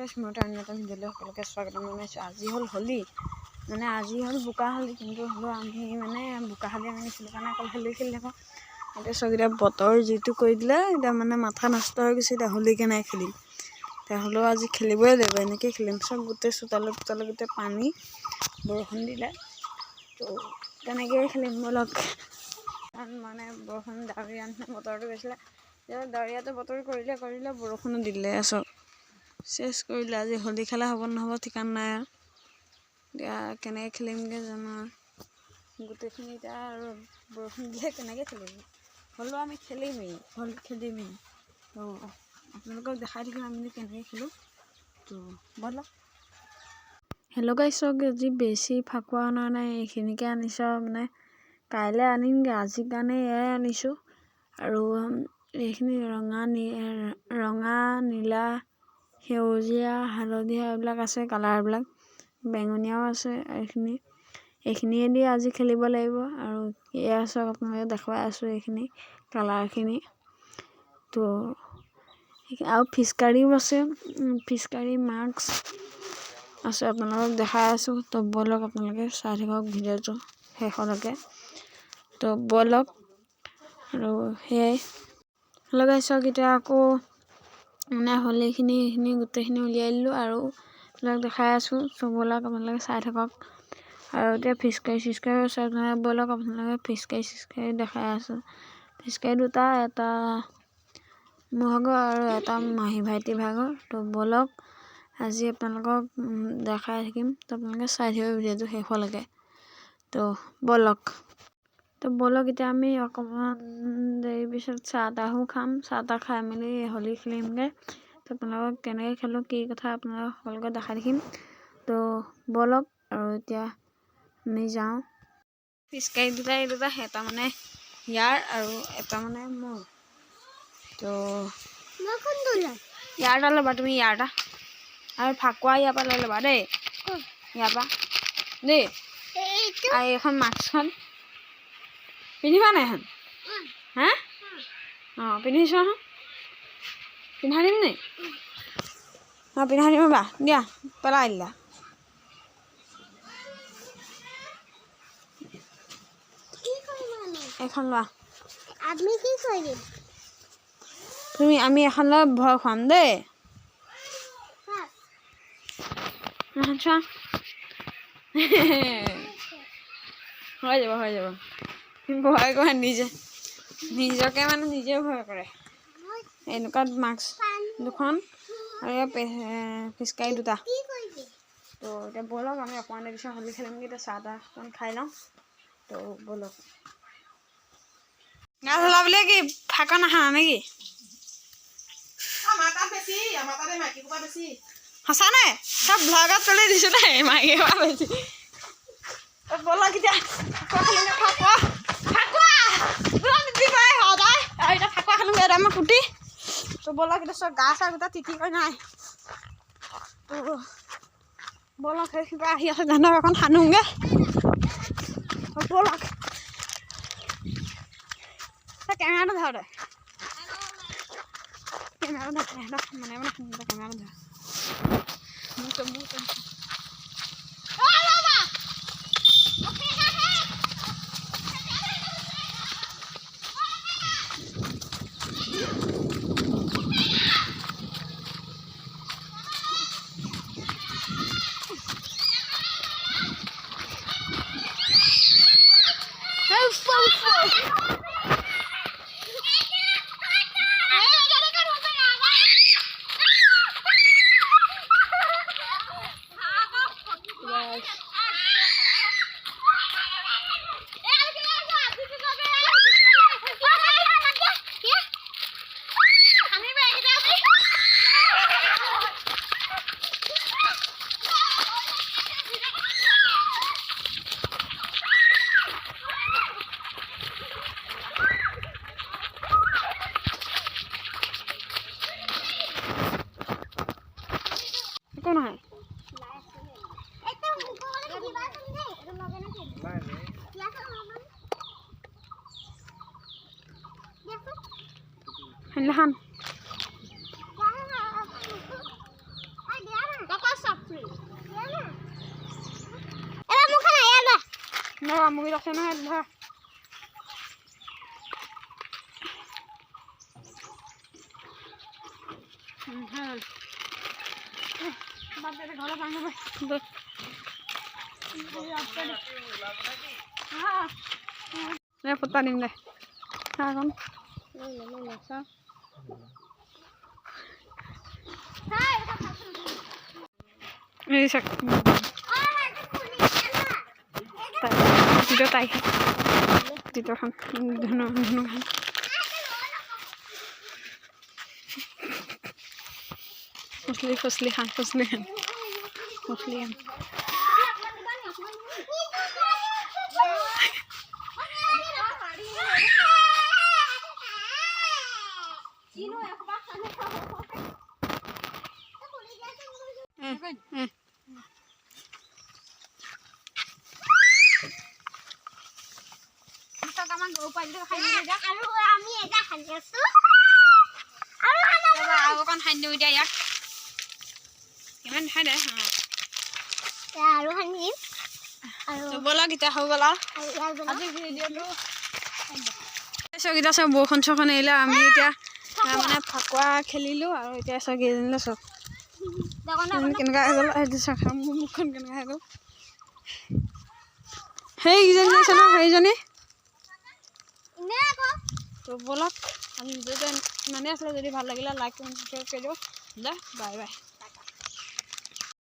গাইছ মই তাৰ এটা ভিডিঅ'লৈ সকলোকে স্বাগতম জনাইছোঁ। আজি হ'ল হোলী? মানে আজি হ'ল বোকা হোলী, কিন্তু হ'লেও আমি মানে বোকা হোলী আমি নিছিলোঁ কাৰণে অকল হোলী খেলি থাকোঁ। এতিয়া চব এতিয়া বতৰ যিটো কৰি দিলে, এতিয়া মানে মাথা নষ্ট হৈ গৈছে, এতিয়া হোলী কেনেকৈ খেলিম? এতিয়া হ'লেও আজি খেলিবই লাগিব, এনেকৈ খেলিম। চব গোটেই চোতালে চোতালে গোটেই পানী, বৰষুণ দিলে। তো তেনেকৈয়ে খেলিম ব'লক। কাৰণ মানে বৰষুণ, ডাৱৰীয়া নিচিনা বতৰটো গৈছিলে। ডাৱৰীয়াটো বতৰ কৰিলে কৰিলে বৰষুণো দিলে চব চেছ কৰিলে আজি হোলী খেলা হ'ব নহ'ব ঠিকান নাই আৰু। এতিয়া কেনেকৈ খেলিমগৈ জানো গোটেইখিনি এতিয়া আৰু বৰষুণ দিলে কেনেকৈ খেলিম? হ'লেও আমি খেলিমেই হোলী খেলিমেই। তো আপোনালোকক দেখাই থাকিম আমি কেনেকৈ খেলোঁ। তো ব'লক হেল্ল' গাইছক আজি বেছি ফাকুৱা অনা নাই এইখিনিকে আনিছোঁ মানে। কাইলৈ আনিমগৈ আজিৰ কাৰণে এয়াই আনিছোঁ। আৰু এইখিনি ৰঙা নী ৰঙা নীলা সেউজীয়া, হালধীয়া এইবিলাক আছে কালাৰবিলাক বেঙুনীয়াও আছে এইখিনি। এইখিনিয়েদি আজি খেলিব লাগিব আৰু এয়া চাওক আপোনালোকে দেখুৱাই আছোঁ এইখিনি, কালাৰখিনি। তো, আৰু ফিচকাৰীও আছে ফিচকাৰী মাস্ক আছে, আপোনালোকক দেখাই আছোঁ। তো, ব'লক আপোনালোকে চাই থাকক ভিডিঅ'টো শেষলৈকে। তো, ব'লক আৰু সেয়াই। লগাই চাওক এতিয়া আকৌ মানে হোলীখিনি এইখিনি গোটেইখিনি উলিয়াই দিলোঁ আৰু আপোনালোকক দেখাই আছোঁ। তো ব'লক আপোনালোকে চাই থাকক। আৰু এতিয়া ফিচকাৰী চিচকাৰী আপোনালোকে ব'লক আপোনালোকে ফিচকাৰী চিচকাৰী দেখাই আছোঁ। ফিচকাৰী দুটা, এটা মোৰ ভাগৰ আৰু এটা মাহী ভাইটি ভাগৰ। তো ব'লক আজি আপোনালোকক দেখাই থাকিম। তো আপোনালোকে চাই থাকিব ভিডিঅ'টো শেষলৈকে তো ব'লক তো ব'লক এতিয়া আমি অকণমান দেৰি পিছত চাহ তাহো খাম। চাহ তাহ খাই মেলি হোলী খেলিমগৈ। তো আপোনালোকক কেনেকৈ খেলোঁ কি কথা আপোনালোকক সকলোকে দেখাই থাকিম তো ব'লক আৰু এতিয়া আমি যাওঁ। ফিচকাৰী দুটা এই দুটা এটা মানে ইয়াৰ আৰু এটা মানে মোৰ। তো ইয়াৰ এটা ল'বা তুমি ইয়াৰ এটা। আৰু ফাকুৱা ইয়াৰ পৰা লৈ ল'বা দেই। ইয়াৰ পৰা। দেই। আৰু এইখন মাস্কখন পিন্ধিবা নাই এখন হা? অঁ পিন্ধি চোৱাচোন পিন্ধাই দিম নি? অঁ পিন্ধাই দিম বা দিয়া পেলাই দিলা। এখন লোৱা। আমি কি কৰিম? তুমি আমি এখন লৈ ভয় খুৱাম দেই। চোৱা হৈ যাব হৈ যাব। ভয় কৰে নিজে নিজকে মানে নিজে ভয় কৰে। এনেকুৱা মাস্ক দুখন আৰু ফিচকাৰী দুটা। কি তো এতিয়া ব'লক আমি অকণমান দেৰি পিছত হোলী খেলিমগৈ এতিয়া চাহ তাহ অকণ খাই লওঁ। তো ব'লক। গা ধলা বুলিয়ে কি ফাকা নাখা নেকি আমাৰ তাত বেছি আমাৰ তাত এই মাইকী সোপা বেছি। সঁচা নাই চব ব্লগত তুলি দিছোঁ দেই মাইকী হোৱা বেছি। ব'লক এতিয়া সদায় আৰু এতিয়া ফাকুৱা খেলোঁগৈ এতিয়া মই কুটি তো ব'লক এতিয়া চব গা চা গোটেই তিতি কৰি নাই তো ব'লক সেই কিবা আহি আছে ধানক অকণ সানোগৈ তো ব'লক তই কেমেৰাটো ধৰ তই কেমেৰাটো ধৰ সিহঁতক মানে মানে সিহঁতক কেমেৰাটো ধৰ মোৰ তো মোৰ लहान Nada, me voy a hacer nada. पता नहीं हाँ कौन मेरी शक्ति পানী নাপায়। ব'ল। দে ফুটা দিম দে চা অকণ চা এই চাক তাই যিটো তাই যিটো খান ধুনু ধুনু খান ফচলি ফচলি খান ফচলি খান ফচলি খান উম। আৰু আমি এটা খালি আছো আৰু আৰু অকণ সানি দিওঁ এতিয়া ইয়াক ইমান খাই দে আৰু সানিম আৰু ব'লক এতিয়া হৈ গ'ল আৰু আৰু ইয়াৰ বনাম। আজি ভিডিঅ'টো চকীটা চব বৰষুণ চৰষুণ এৰিলে আমি এতিয়া আহ, মানে ফাকুৱা খেলিলোঁ আৰু এতিয়া চব কেইজনীলৈ চব কেনেকুৱা হৈ গ'ল মোৰ মুখখন কেনেকুৱা হৈ গ'ল সেইকেইজনী ন সেইজনী তো ব'লক আমি ভিডিঅ'টো ইমানেই আছিলে যদি ভাল লাগিলে লাইক কমেণ্ট ছাবস্ক্ৰাইব কৰি দিওঁ দে বাই বাই